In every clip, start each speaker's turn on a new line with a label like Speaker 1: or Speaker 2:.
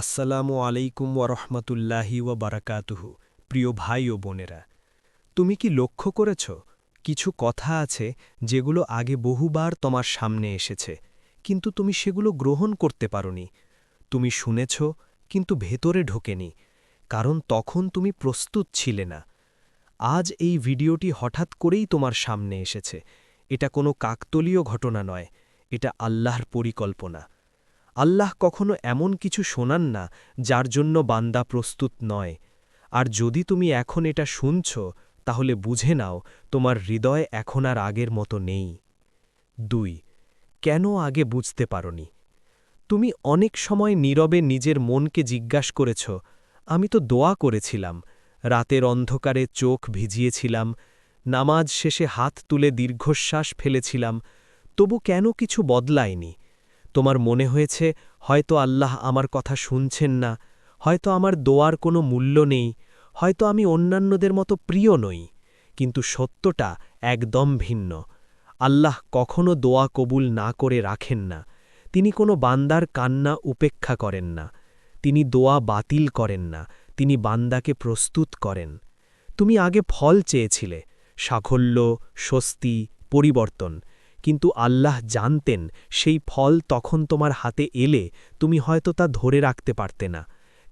Speaker 1: আসসালামু আলাইকুম ওরহমতুল্লাহি ও বারাকাতুহু। প্রিয় ভাই ও বোনেরা, তুমি কি লক্ষ্য করেছ, কিছু কথা আছে যেগুলো আগে বহুবার তোমার সামনে এসেছে, কিন্তু তুমি সেগুলো গ্রহণ করতে পারোনি। তুমি শুনেছ, কিন্তু ভেতরে ঢোকেনি, কারণ তখন তুমি প্রস্তুত ছিলে না। আজ এই ভিডিওটি হঠাৎ করেই তোমার সামনে এসেছে। এটা কোনো কাকতলীয় ঘটনা নয়, এটা আল্লাহর পরিকল্পনা। আল্লাহ কখনো এমন কিছু শোনান না যার জন্য বান্দা প্রস্তুত নয়। আর যদি তুমি এখন এটা শুনছ, তাহলে বুঝে নাও, তোমার হৃদয় এখন আর আগের মতো নেই। দুই, কেন আগে বুঝতে পারনি? তুমি অনেক সময় নীরবে নিজের মনকে জিজ্ঞাস করেছ, আমি তো দোয়া করেছিলাম, রাতের অন্ধকারে চোখ ভিজিয়েছিলাম, নামাজ শেষে হাত তুলে দীর্ঘশ্বাস ফেলেছিলাম, তবু কেন কিছু বদলায়নি? তোমার মনে হয়েছে, হয়তো আল্লাহ আমার কথা শুনছেন না, হয়তো আমার দোয়ার কোনো মূল্য নেই, হয়তো আমি অন্যান্যদের মতো প্রিয় নই, কিন্তু সত্যটা একদম ভিন্ন। আল্লাহ কখনো দোয়া কবুল না করে রাখেন না, তিনি কোনো বান্দার কান্না উপেক্ষা করেন না, তিনি দোয়া বাতিল করেন না, তিনি বান্দাকে প্রস্তুত করেন। তুমি আগে ফল চেয়েছিলে সাফল্য স্বস্তি, পরিবর্তন কিন্তু আল্লাহ জানতেন, সেই ফল তখন তোমার হাতে এলে তুমি হয়তো তা ধরে রাখতে পারতে না,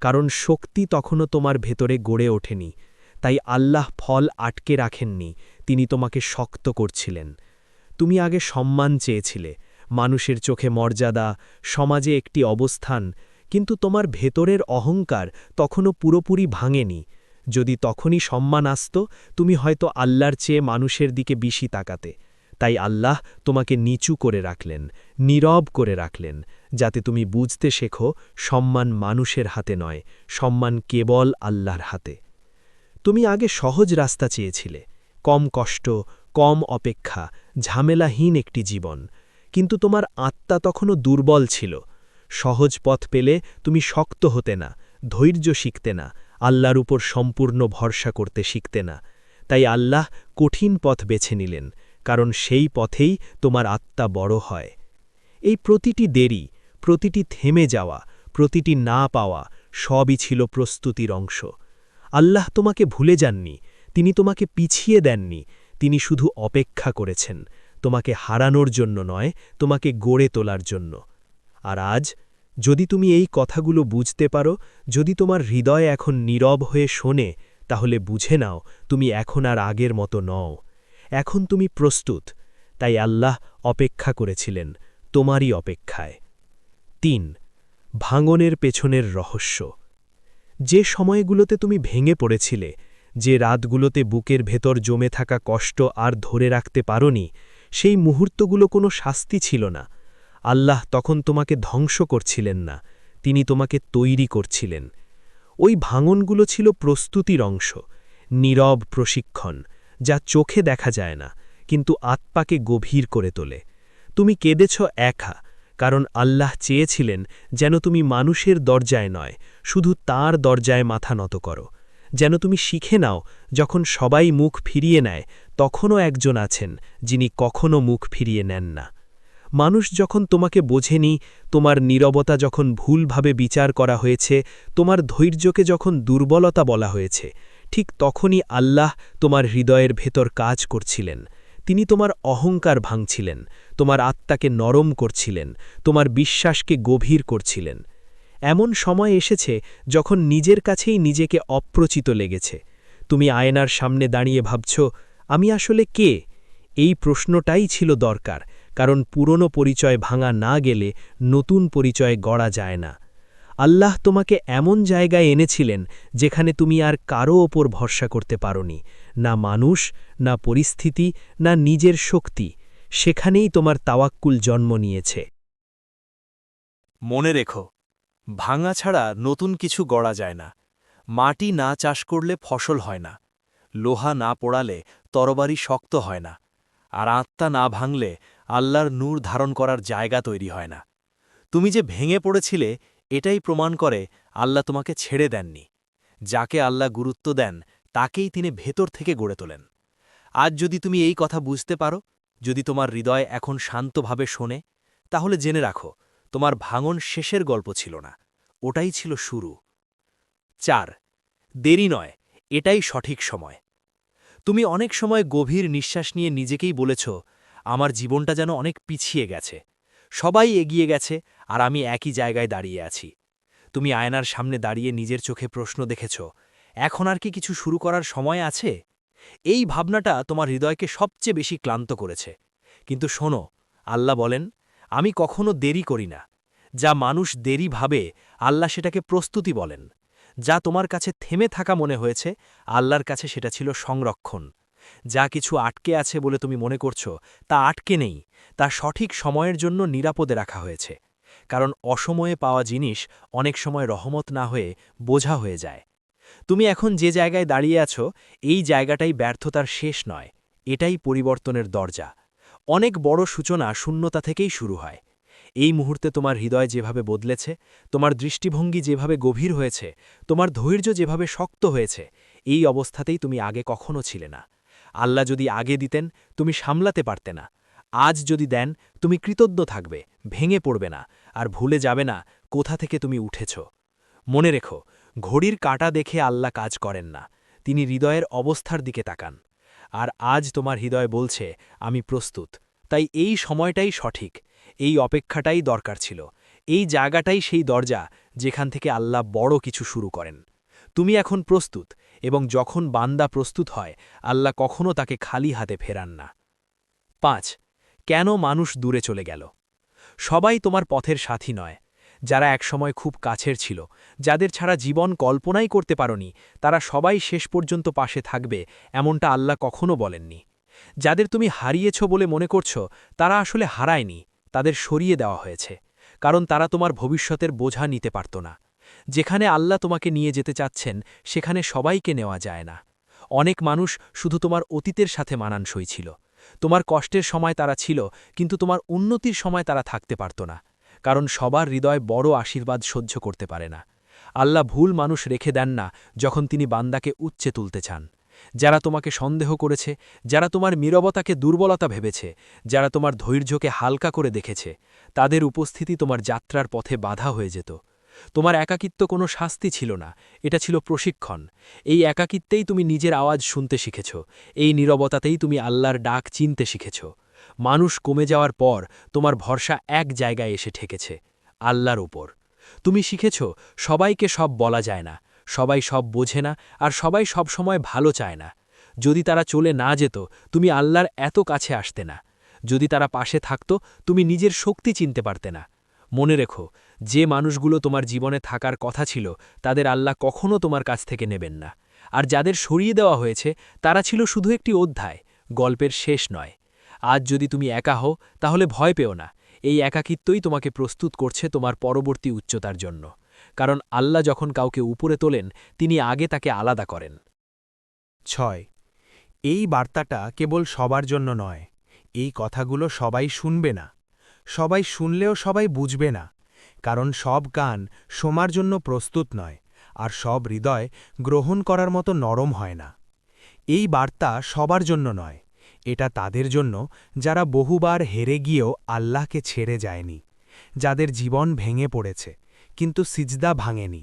Speaker 1: কারণ শক্তি তখনও তোমার ভেতরে গড়ে ওঠেনি। তাই আল্লাহ ফল আটকে রাখেননি, তিনি তোমাকে শক্ত করছিলেন। তুমি আগে সম্মান চেয়েছিলে, মানুষের চোখে মর্যাদা, সমাজে একটি অবস্থান, কিন্তু তোমার ভেতরের অহংকার তখনও পুরোপুরি ভাঙেনি। যদি তখনই সম্মান আসত, তুমি হয়তো আল্লাহর চেয়ে মানুষের দিকে বেশি তাকাতে। তাই আল্লাহ তোমাকে নিচু করে রাখলেন, নীরব করে রাখলেন, যাতে তুমি বুঝতে শেখো সম্মান মানুষের হাতে নয়, সম্মান কেবল আল্লাহর হাতে। তুমি আগে সহজ রাস্তা চেয়েছিলে, কম কষ্ট, কম অপেক্ষা, ঝামেলাহীন একটি জীবন, কিন্তু তোমার আত্মা তখনও দুর্বল ছিল। সহজ পথ পেলে তুমি শক্ত হতে না, ধৈর্য শিখতে না, আল্লাহর উপর সম্পূর্ণ ভরসা করতে শিখতে না। তাই আল্লাহ কঠিন পথ বেছে নিলেন কারণ সেই পথেই তোমার আত্মা বড় হয়। এই প্রতিটি দেরি, প্রতিটি থেমে যাওয়া, প্রতিটি না পাওয়া সবই ছিল প্রস্তুতির অংশ। আল্লাহ তোমাকে ভুলে যাননি, তিনি তোমাকে পিছিয়ে দেননি, তিনি শুধু অপেক্ষা করেছেন, তোমাকে হারানোর জন্য নয়, তোমাকে গড়ে তোলার জন্য। আর আজ, যদি তুমি এই কথাগুলো বুঝতে পারো, যদি তোমার হৃদয় এখন নীরব হয়ে শোনে, তাহলে বুঝে নাও, তুমি এখন আর আগের মতো নও। এখন তুমি প্রস্তুত। তাই আল্লাহ অপেক্ষা করেছিলেন, তোমারই অপেক্ষায়। তিন, ভাঙনের পেছনের রহস্য। যে সময়গুলোতে তুমি ভেঙে পড়েছিলে, যে রাতগুলোতে বুকের ভেতর জমে থাকা কষ্ট আর ধরে রাখতে পারনি, সেই মুহূর্তগুলো কোনো শাস্তি ছিল না। আল্লাহ তখন তোমাকে ধ্বংস করছিলেন না, তিনি তোমাকে তৈরি করছিলেন। ওই ভাঙনগুলো ছিল প্রস্তুতির অংশ, নীরব প্রশিক্ষণ যা চোখে দেখা যায় না, কিন্তু আত্মাকে গভীর করে তোলে। তুমি কেঁদেছ একা, কারণ আল্লাহ চেয়েছিলেন যেন তুমি মানুষের দরজায় নয়, শুধু তার দরজায় মাথা নত করো। যেন তুমি শিখে নাও, যখন সবাই মুখ ফিরিয়ে নেয়, তখনও একজন আছেন যিনি কখনও মুখ ফিরিয়ে নেন না। মানুষ যখন তোমাকে বোঝেনি, তোমার নীরবতা যখন ভুলভাবে বিচার করা হয়েছে, তোমার ধৈর্যকে যখন দুর্বলতা বলা হয়েছে ঠিক তখনই আল্লাহ তোমার হৃদয়ের ভেতর কাজ করছিলেন। তিনি তোমার অহংকার ভাঙছিলেন, তোমার আত্মাকে নরম করছিলেন, তোমার বিশ্বাসকে গভীর করছিলেন। এমন সময় এসেছে যখন নিজের কাছেই নিজেকে অপ্রচিত লেগেছে। তুমি আয়নার সামনে দাঁড়িয়ে ভাবছ, আমি আসলে কে? এই প্রশ্নটাই ছিল দরকার, কারণ পুরনো পরিচয় ভাঙা না গেলে নতুন পরিচয় গড়া যায় না। আল্লাহ তোমাকে এমন জায়গায় এনেছিলেন যেখানে তুমি আর কারও ওপর ভরসা করতে পারোনি, না মানুষ, না পরিস্থিতি, না নিজের শক্তি। সেখানেই তোমার তাওয়াক্কুল জন্ম নিয়েছে।
Speaker 2: মনে রেখো, ভাঙা ছাড়া নতুন কিছু গড়া যায় না। মাটি না চাষ করলে ফসল হয় না। লোহা না পোড়ালে তরবারি শক্ত হয় না। আর আত্মা না ভাঙলে আল্লাহর নূর ধারণ করার জায়গা তৈরি হয় না। তুমি যে ভেঙে পড়েছিলে এটাই প্রমাণ করে আল্লাহ তোমাকে ছেড়ে দেননি। যাকে আল্লাহ গুরুত্ব দেন, তাকেই তিনি ভেতর থেকে গড়ে তোলেন। আজ যদি তুমি এই কথা বুঝতে পারো, যদি তোমার হৃদয় এখন শান্তভাবে শোনে, তাহলে জেনে রাখো, তোমার ভাঙন শেষের গল্প ছিল না, ওটাই ছিল শুরু। চার, দেরি নয়, এটাই সঠিক সময়। তুমি অনেক সময় গভীর নিঃশ্বাস নিয়ে নিজেকেই বলেছ, আমার জীবনটা যেন অনেক পিছিয়ে গেছে। সবাই এগিয়ে গেছে আর আমি একই জায়গায় দাঁড়িয়ে আছি। তুমি আয়নার সামনে দাঁড়িয়ে নিজের চোখে প্রশ্ন দেখেছ, এখন আর কি কিছু শুরু করার সময় আছে? এই ভাবনাটা তোমার হৃদয়কে সবচেয়ে বেশি ক্লান্ত করেছে। কিন্তু শোনো, আল্লাহ বলেন, আমি কখনো দেরি করি না। যা মানুষ দেরি ভাবে, আল্লাহ সেটাকে প্রস্তুতি বলেন। যা তোমার কাছে থেমে থাকা মনে হয়েছে, আল্লাহর কাছে সেটা ছিল সংরক্ষণ। যা কিছু আটকে আছে বলে তুমি মনে করছ, তা আটকে নেই, তা সঠিক সময়ের জন্য নিরাপদে রাখা হয়েছে। কারণ অসময়ে পাওয়া জিনিস অনেক সময় রহমত না হয়ে বোঝা হয়ে যায়। তুমি এখন যে জায়গায় দাঁড়িয়ে আছো, এই জায়গাটাই ব্যর্থতার শেষ নয়, এটাই পরিবর্তনের দরজা। অনেক বড় সূচনা শূন্যতা থেকেই শুরু হয়। এই মুহূর্তে তোমার হৃদয় যেভাবে বদলেছে, তোমার দৃষ্টিভঙ্গি যেভাবে গভীর হয়েছে, তোমার ধৈর্য যেভাবে শক্ত হয়েছে, এই অবস্থাতেই তুমি আগে কখনো ছিলে না। আল্লাহ যদি আগে দিতেন, তুমি সামলাতে পারতে না। আজ যদি দেন, তুমি কৃতজ্ঞ থাকবে, ভেঙে পড়বে না, আর ভুলে যাবে না কোথা থেকে তুমি উঠেছ। মনে রেখো, ঘড়ির কাটা দেখে আল্লাহ কাজ করেন না, তিনি হৃদয়ের অবস্থার দিকে তাকান। আর আজ তোমার হৃদয় বলছে, আমি প্রস্তুত। তাই এই সময়টাই সঠিক, এই অপেক্ষাটাই দরকার ছিল, এই জায়গাটাই সেই দরজা যেখান থেকে আল্লাহ বড় কিছু শুরু করেন। তুমি এখন প্রস্তুত এবং যখন বান্দা প্রস্তুত হয়, আল্লাহ কখনও তাকে খালি হাতে ফেরান না। পাঁচ, কেন মানুষ দূরে চলে গেল? সবাই তোমার পথের সাথী নয়। যারা একসময় খুব কাছের ছিল, যাদের ছাড়া জীবন কল্পনাই করতে পারনি, তারা সবাই শেষ পর্যন্ত পাশে থাকবে, এমনটা আল্লাহ কখনো বলেননি। যাদের তুমি হারিয়েছ বলে মনে করছ, তারা আসলে হারায়নি, তাদের সরিয়ে দেওয়া হয়েছে, কারণ তারা তোমার ভবিষ্যতের বোঝা নিতে পারত না। যেখানে আল্লাহ তোমাকে নিয়ে যেতে চাচ্ছেন, সেখানে সবাইকে নেওয়া যায় না। অনেক মানুষ শুধু তোমার অতীতের সাথে মানানসই ছিল। তোমার কষ্টের সময় তারা ছিল, কিন্তু তোমার উন্নতির সময় তারা থাকতে পারত না, কারণ সবার হৃদয় বড় আশীর্বাদ সহ্য করতে পারে না। আল্লাহ ভুল মানুষ রেখে দেন না যখন তিনি বান্দাকে উচ্চে তুলতে চান। যারা তোমাকে সন্দেহ করেছে, যারা তোমার নীরবতাকে দুর্বলতা ভেবেছে, যারা তোমার ধৈর্যকে হালকা করে দেখেছে, তাদের উপস্থিতি তোমার যাত্রার পথে বাধা হয়ে যেত। তোমার একাকিত্ব কোনো শাস্তি ছিল না, এটা ছিল প্রশিক্ষণ। এই একাকিত্বেই তুমি নিজের আওয়াজ শুনতে শিখেছ, এই নীরবতাতেই তুমি আল্লাহর ডাক চিনতে শিখেছ। মানুষ কমে যাওয়ার পর তোমার ভরসা এক জায়গায় এসে ঠেকেছে, আল্লাহর উপর। তুমি শিখেছ, সবাইকে সব বলা যায় না, সবাই সব বোঝে না, আর সবাই সব সময় ভালো চায় না। যদি তারা চলে না যেত, তুমি আল্লাহর এত কাছে আসতে না। যদি তারা পাশে থাকত, তুমি নিজের শক্তি চিনতে পারতে না। মনে রেখো যে মানুষগুলো তোমার জীবনে থাকার কথা ছিল, তাদের আল্লাহ কখনও তোমার কাছ থেকে নেবেন না। আর যাদের সরিয়ে দেওয়া হয়েছে, তারা ছিল শুধু একটি অধ্যায়, গল্পের শেষ নয়। আজ যদি তুমি একা হও, তাহলে ভয় পেও না। এই একাকিত্বই তোমাকে প্রস্তুত করছে তোমার পরবর্তী উচ্চতার জন্য। কারণ আল্লাহ যখন কাউকে উপরে তোলেন, তিনি আগে তাকে আলাদা করেন।
Speaker 3: ছয়, এই বার্তাটা কেবল সবার জন্য নয়। এই কথাগুলো সবাই শুনবে না। সবাই শুনলেও সবাই বুঝবে না। কারণ সব কান সোমার জন্য প্রস্তুত নয়, আর সব হৃদয় গ্রহণ করার মতো নরম হয় না। এই বার্তা সবার জন্য নয়, এটা তাদের জন্য যারা বহুবার হেরে গিয়েও আল্লাহকে ছেড়ে যায়নি, যাদের জীবন ভেঙে পড়েছে, কিন্তু সিজদা ভাঙেনি।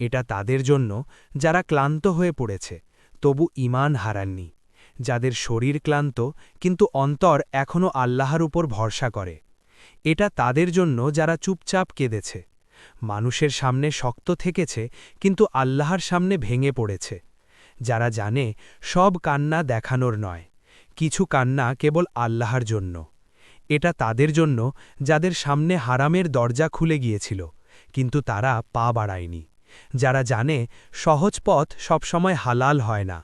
Speaker 3: এটা তাদের জন্য যারা ক্লান্ত হয়ে পড়েছে, তবু ইমান হারাননি, যাদের শরীর ক্লান্ত, কিন্তু অন্তর এখনও আল্লাহর উপর ভরসা করে। এটা তাদের জন্য যারা চুপচাপ কেঁদেছে। মানুষের সামনে শক্ত থেকেছে, কিন্তু আল্লাহর সামনে ভেঙে পড়েছে। যারা জানে, সব কান্না দেখানোর নয়। কিছু কান্না কেবল আল্লাহর জন্য। এটা তাদের জন্য, যাদের সামনে হারামের দরজা খুলে গিয়েছিল, কিন্তু তারা পা বাড়ায়নি। যারা জানে, সহজ পথ সবসময় হালাল হয় না,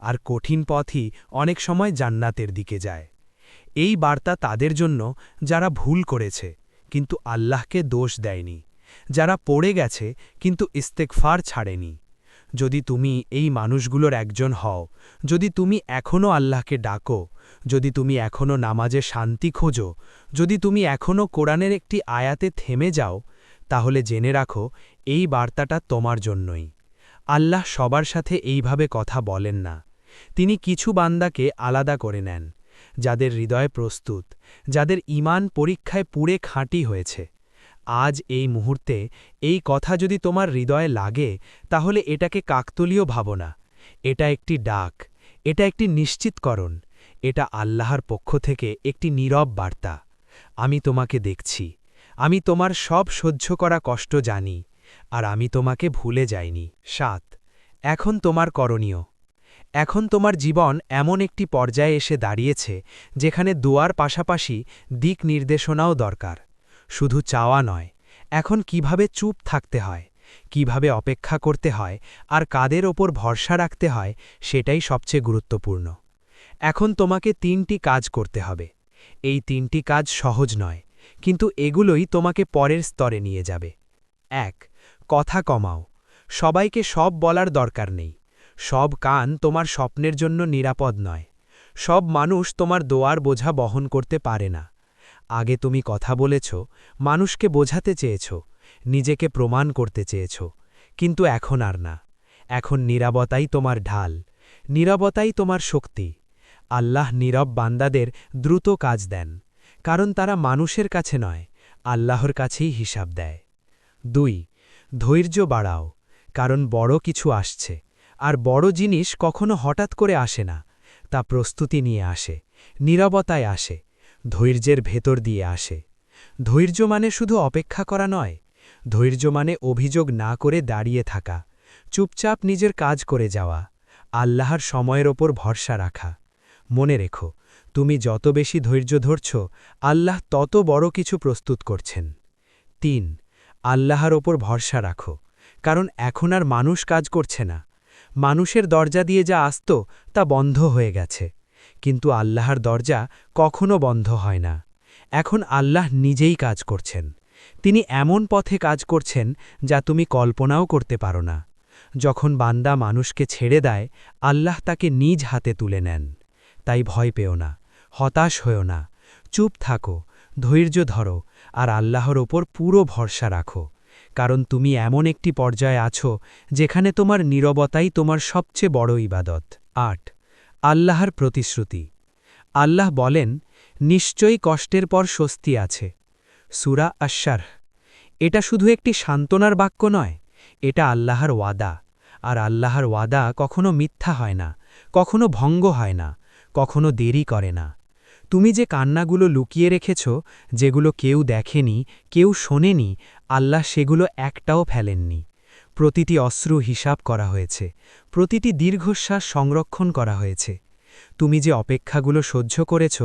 Speaker 3: আর কঠিন পথই অনেক সময় জান্নাতের দিকে যায়। এই বার্তা তাদের জন্য যারা ভুল করেছে, কিন্তু আল্লাহকে দোষ দেয়নি। যারা পড়ে গেছে, কিন্তু ইস্তেকফার ছাড়েনি। যদি তুমি এই মানুষগুলোর একজন হও, যদি তুমি এখনও আল্লাহকে ডাকো, যদি তুমি এখনও নামাজে শান্তি খোঁজো, যদি তুমি এখনও কোরআনের একটি আয়াতে থেমে যাও, তাহলে জেনে রাখো, এই বার্তাটা তোমার জন্যই। আল্লাহ সবার সাথে এইভাবে কথা বলেন না। তিনি কিছু বান্দাকে আলাদা করে নেন। যাদের হৃদয় প্রস্তুত, যাদের ইমান পরীক্ষায় পুড়ে খাঁটি হয়েছে। আজ এই মুহূর্তে এই কথা যদি তোমার হৃদয়ে লাগে, তাহলে এটাকে কাকতলীয় ভাবনা এটা একটি ডাক, এটা একটি নিশ্চিতকরণ, এটা আল্লাহর পক্ষ থেকে একটি নীরব বার্তা। আমি তোমাকে দেখছি, আমি তোমার সব সহ্য করা কষ্ট জানি, আর আমি তোমাকে ভুলে যাইনি। সাত, এখন তোমার করণীয়। এখন তোমার জীবন এমন একটি পর্যায়ে এসে দাঁড়িয়েছে, যেখানে দোয়ার পাশাপাশি দিক নির্দেশনাও দরকার। শুধু চাওয়া নয়, এখন কীভাবে চুপ থাকতে হয়, কীভাবে অপেক্ষা করতে হয়, আর কাদের ওপর ভরসা রাখতে হয়, সেটাই সবচেয়ে গুরুত্বপূর্ণ। এখন তোমাকে তিনটি কাজ করতে হবে। এই তিনটি কাজ সহজ নয়, কিন্তু এগুলোই তোমাকে পরের স্তরে নিয়ে যাবে। এক, কথা কমাও। সবাইকে সব বলার দরকার নেই। সব কান তোমার স্বপ্নের জন্য নিরাপদ নয়। সব মানুষ তোমার দোয়ার বোঝা বহন করতে পারে না। আগে তুমি কথা বলেছ, মানুষকে বোঝাতে চেয়েছ, নিজেকে প্রমাণ করতে চেয়েছ, কিন্তু এখন আর না। এখন নীরবতাই তোমার ঢাল নীরবতাই তোমার শক্তি। আল্লাহ নীরব বান্দাদের দ্রুত কাজ দেন, কারণ তারা মানুষের কাছে নয়, আল্লাহর কাছেই হিসাব দেয়। দুই, ধৈর্য বাড়াও, কারণ বড় কিছু আসছে। আর বড় জিনিস কখনো হঠাৎ করে আসে না, তা প্রস্তুতি নিয়ে আসে, নীরবতায় আসে, ধৈর্যের ভেতর দিয়ে আসে। ধৈর্য মানে শুধু অপেক্ষা করা নয়, ধৈর্য মানে অভিযোগ না করে দাঁড়িয়ে থাকা, চুপচাপ নিজের কাজ করে যাওয়া, আল্লাহর সময়ের ওপর ভরসা রাখা। মনে রেখো, তুমি যত বেশি ধৈর্য ধরছ, আল্লাহ তত বড় কিছু প্রস্তুত করছেন। তিন, আল্লাহর ওপর ভরসা রাখো, কারণ এখন আর মানুষ কাজ করছে না। মানুষের দরজা দিয়ে যা আসত তা বন্ধ হয়ে গেছে। কিন্তু আল্লাহর দরজা কখনো বন্ধ হয় না। এখন আল্লাহ নিজেই কাজ করছেন। তিনি এমন পথে কাজ করছেন যা তুমি কল্পনাও করতে পারো না। যখন বান্দা মানুষকে ছেড়ে দেয়, আল্লাহ তাকে নিজ হাতে তুলে নেন। তাই ভয় পেও না, হতাশ হয়েও না। চুপ থাকো, ধৈর্য ধরো, আর আল্লাহর ওপর পুরো ভরসা রাখো। কারণ তুমি এমন একটি পর্যায়ে আছো যেখানে তোমার নীরবতাই তোমার সবচেয়ে বড় ইবাদত। আট। আল্লাহর প্রতিশ্রুতি। আল্লাহ বলেন, নিশ্চয়ই কষ্টের পর স্বস্তি আছে। সুরা আশ্বার এটা শুধু একটি সান্ত্বনার বাক্য নয়, এটা আল্লাহর ওয়াদা। আর আল্লাহর ওয়াদা কখনো মিথ্যা হয় না, কখনো ভঙ্গ হয় না, কখনো দেরি করে না। তুমি যে কান্নাগুলো লুকিয়ে রেখেছ, যেগুলো কেউ দেখেনি, কেউ শোনেনি, আল্লাহ সেগুলো একটাও ফেলেননি। প্রতিটি অশ্রু হিসাব করা হয়েছে, প্রতিটি দীর্ঘশ্বাস সংরক্ষণ করা হয়েছে। তুমি যে অপেক্ষাগুলো সহ্য করেছ,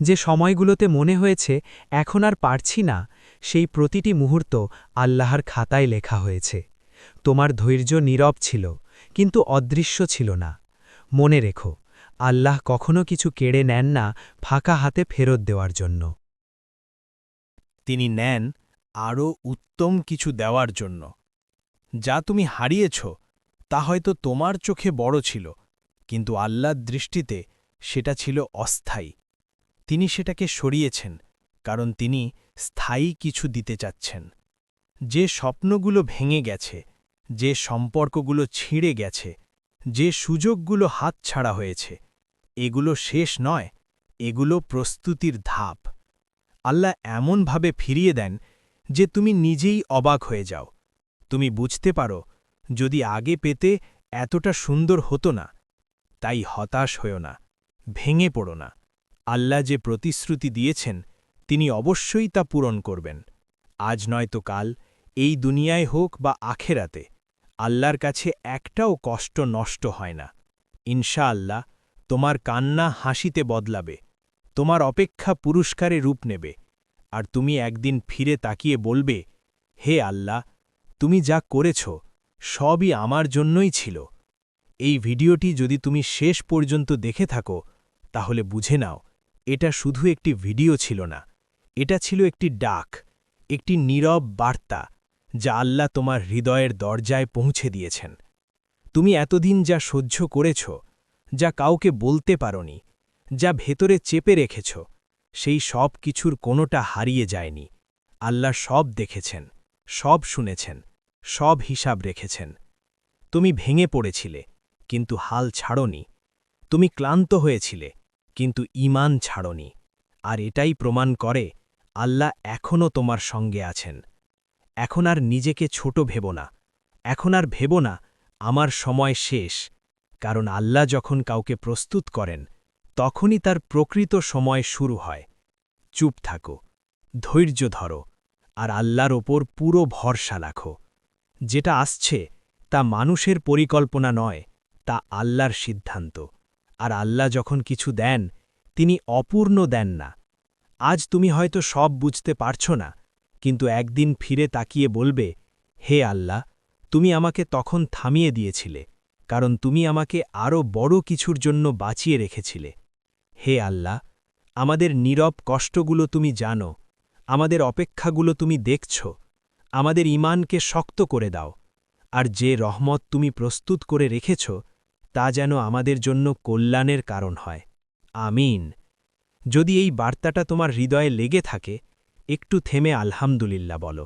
Speaker 3: যে সময়গুলোতে মনে হয়েছে, এখন আর পারছি না, সেই প্রতিটি মুহূর্ত আল্লাহর খাতায় লেখা হয়েছে। তোমার ধৈর্য নীরব ছিল, কিন্তু অদৃশ্য ছিল না। মনে রেখো আল্লাহ কখনো কিছু কেড়ে নেন না ফাঁকা হাতে ফেরত দেওয়ার জন্য।
Speaker 2: তিনি নেন আরও উত্তম কিছু দেওয়ার জন্য। যা তুমি হারিয়েছ, তা হয়তো তোমার চোখে বড় ছিল, কিন্তু আল্লাহর দৃষ্টিতে সেটা ছিল অস্থায়ী। তিনি সেটাকে সরিয়েছেন, কারণ তিনি স্থায়ী কিছু দিতে চাচ্ছেন। যে স্বপ্নগুলো ভেঙে গেছে, যে সম্পর্কগুলো ছিঁড়ে গেছে, যে সুযোগগুলো হাতছাড়া হয়েছে এগুলো শেষ নয়, এগুলো প্রস্তুতির ধাপ। আল্লাহ এমনভাবে ফিরিয়ে দেন যে তুমি নিজেই অবাক হয়ে যাও। তুমি বুঝতে পারো, যদি আগে পেতে এতটা সুন্দর হতো না, তাই হতাশ হও না, ভেঙে পড়ো না। আল্লাহ যে প্রতিশ্রুতি দিয়েছেন, তিনি অবশ্যই তা পূরণ করবেন। আজ নয়তো কাল, এই দুনিয়ায় হোক বা আখেরাতে, আল্লাহর কাছে একটাও কষ্ট নষ্ট হয় না। ইনশা আল্লাহ তোমার কান্না হাসিতে বদলাবে, তোমার অপেক্ষা পুরস্কারে রূপ নেবে, আর তুমি একদিন ফিরে তাকিয়ে বলবে, হে আল্লাহ, তুমি যা করেছ, সবই আমার জন্যই ছিল। এই ভিডিওটি যদি তুমি শেষ পর্যন্ত দেখে থাকো, তাহলে বুঝে নাও, এটা শুধু একটি ভিডিও ছিল না, এটা ছিল একটি ডাক, একটি নীরব বার্তা, যা আল্লাহ তোমার হৃদয়ের দরজায় পৌঁছে দিয়েছেন। তুমি এতদিন যা সহ্য করেছ যা কাউকে বলতে পারনি, যা ভেতরে চেপে রেখেছ, সেই সব কিছুর কোনোটা হারিয়ে যায়নি। আল্লাহ সব দেখেছেন, সব শুনেছেন, সব হিসাব রেখেছেন। তুমি ভেঙে পড়েছিলে, কিন্তু হাল ছাড়নি। তুমি ক্লান্ত হয়েছিলে, কিন্তু ইমান ছাড়নি। আর এটাই প্রমাণ করে, আল্লাহ এখনও তোমার সঙ্গে আছেন।
Speaker 1: এখন আর নিজেকে ছোট ভেব না, এখন আর ভেব না, আমার সময় শেষ। কারণ আল্লাহ যখন কাউকে প্রস্তুত করেন, তখনই তার প্রকৃত সময় শুরু হয়। চুপ থাকো, ধৈর্য ধরো, আর আল্লাহর ওপর পুরো ভরসা রাখো। যেটা আসছে, তা মানুষের পরিকল্পনা নয়, তা আল্লাহর সিদ্ধান্ত। আর আল্লাহ যখন কিছু দেন, তিনি অপূর্ণ দেন না। আজ তুমি হয়তো সব বুঝতে পারছ না, কিন্তু একদিন ফিরে তাকিয়ে বলবে, হে আল্লাহ, তুমি আমাকে তখন থামিয়ে দিয়েছিলে কারণ তুমি আমাকে আরও বড় কিছুর জন্য বাঁচিয়ে রেখেছিলে। হে আল্লাহ, আমাদের নীরব কষ্টগুলো তুমি জানো, আমাদের অপেক্ষাগুলো তুমি দেখছ, আমাদের ইমানকে শক্ত করে দাও, আর যে রহমত তুমি প্রস্তুত করে রেখেছ, তা যেন আমাদের জন্য কল্যাণের কারণ হয়। আমিন। যদি এই বার্তাটা তোমার হৃদয়ে লেগে থাকে, একটু থেমে আলহামদুলিল্লাহ বলো।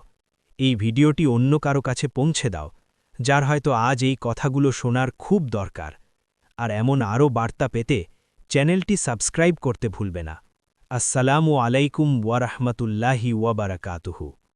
Speaker 1: এই ভিডিওটি অন্য কারও কাছে পৌঁছে দাও। যার হয়তো আজ এই কথাগুলো শোনার খুব দরকার। আর এমন আরও বার্তা পেতে চ্যানেলটি সাবস্ক্রাইব করতে ভুলবে না। আসসালামু আলাইকুম ওয়ারহমতুল্লাহি ওয়াবারাকাতুহু